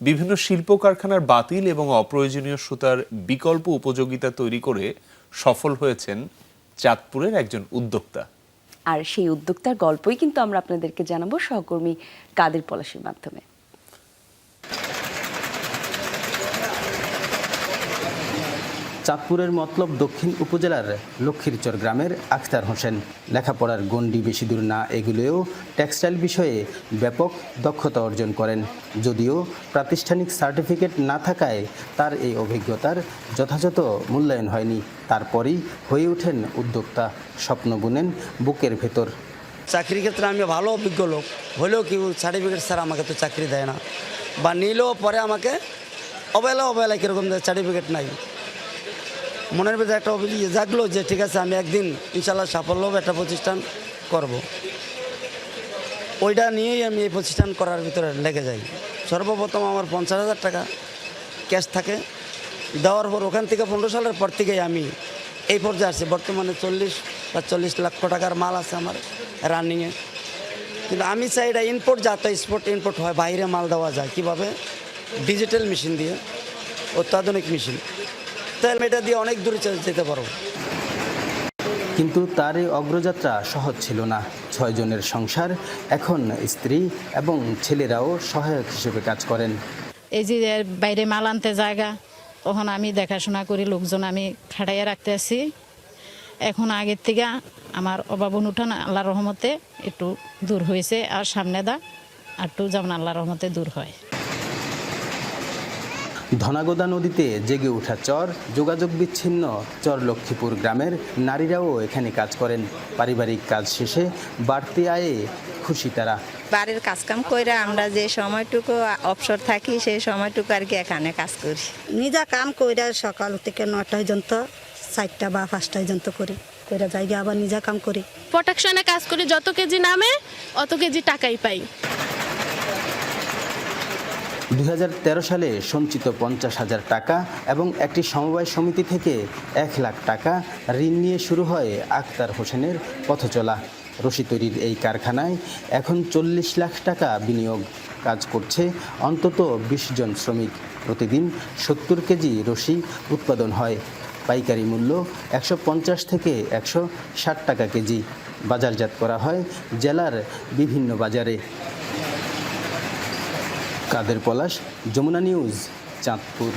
বিভিন্ন শিল্প কারখানার বাতিল এবং অপ্রয়োজনীয় সুতার বিকল্প উপযোগিতা তৈরি করে সফল হয়েছেন চাঁদপুরের একজন উদ্যোক্তা। আর সেই উদ্যোক্তার গল্পই কিন্তু আমরা আপনাদেরকে জানাব সহকর্মী কাদের পলাশির মাধ্যমে। চাঁদপুরের মতলব দক্ষিণ উপজেলার লক্ষ্মীরচর গ্রামের আখতার হোসেন। লেখাপড়ার গণ্ডি বেশি দূর না এগুলোও টেক্সটাইল বিষয়ে ব্যাপক দক্ষতা অর্জন করেন। যদিও প্রাতিষ্ঠানিক সার্টিফিকেট না থাকায় তার এই অভিজ্ঞতার যথাযথ মূল্যায়ন হয়নি। তারপরই হয়ে ওঠেন উদ্যোক্তা, স্বপ্ন বুনেন বুকের ভেতর। চাকরির ক্ষেত্রে আমি ভালো অভিজ্ঞ লোক, হলেও কি সার্টিফিকেট স্যার আমাকে তো চাকরি দেয় না। বা নিলেও পরে আমাকে অবহেলা অবহেলা কীরকম সার্টিফিকেট নাই। মনের ভিতরে একটা অভিযোগ জাগলো যে, ঠিক আছে, আমি একদিন ইনশাল্লাহ সাফল্য একটা প্রতিষ্ঠান করব। ওইটা নিয়েই আমি এই প্রতিষ্ঠান করার ভিতরে লেগে যাই। সর্বপ্রথম আমার পঞ্চাশ হাজার টাকা ক্যাশ থাকে। দেওয়ার পর ওখান থেকে পনেরো সালের পর থেকেই আমি এই পর্যায়ে আসছি। বর্তমানে চল্লিশ বা চল্লিশ লক্ষ টাকার মাল আছে আমার রানিংয়ে। কিন্তু আমি চাই এটা ইনপোর্ট যাতে স্পোর্ট ইনপোর্ট হয়। বাইরে মাল দেওয়া যায়। কীভাবে? ডিজিটাল মেশিন দিয়ে, অত্যাধুনিক মেশিন। তাহলে এটা দিয়ে অনেক দূরে চলে যেতে পারব কিন্তু তার এই অগ্রযাত্রা সহজ ছিল না। ছয়জনের সংসার এখন স্ত্রী এবং ছেলেরাও সহায়ক হিসেবে কাজ করেন। এই যে বাইরে মাল আনতে জায়গা তখন আমি দেখাশোনা করি লোকজন আমি খাটাইয়া রাখতে আছি এখন আগের থেকে আমার অভাব অনুঠান আল্লাহ রহমতে একটু দূর হয়েছে আর সামনে দা আর একটু যেমন আল্লাহ রহমতে দূর হয়। ধনাগোদা নদীতে জেগে ওঠা চর যোগাযোগ বিচ্ছিন্ন চর লক্ষ্মীপুর গ্রামের নারীরাও এখানে কাজ করেন। পারিবারিক কাজ শেষে বাড়তি আয়ে খুশি তারা। বাড়ির কাজকাম করে আমরা যে সময়টুকু অবসর থাকি সেই সময়টুকু আর কি এখানে কাজ করি। নিজা কাম কইরা সকাল থেকে নটা পর্যন্ত চারটা বা পাঁচটা পর্যন্ত করি। কইরা যাই আবার নিজা কাম করি। প্রোটেকশনে কাজ করি যত কেজি নামে অত কেজি টাকাই পাই। দু হাজার তেরো সালে সঞ্চিত পঞ্চাশ হাজার টাকা এবং একটি সমবায় সমিতি থেকে এক লাখ টাকা ঋণ নিয়ে শুরু হয় আক্তার হোসেনের পথচলা। রশি তৈরির এই কারখানায় এখন চল্লিশ লাখ টাকা বিনিয়োগ কাজ করছে অন্তত বিশ জন শ্রমিক। প্রতিদিন সত্তর কেজি রশি উৎপাদন হয়। পাইকারি মূল্য একশো পঞ্চাশ থেকে একশো ষাট টাকা কেজি। বাজারজাত করা হয় জেলার বিভিন্ন বাজারে। কাদের পলাশ যমুনা নিউজ চাঁদপুর।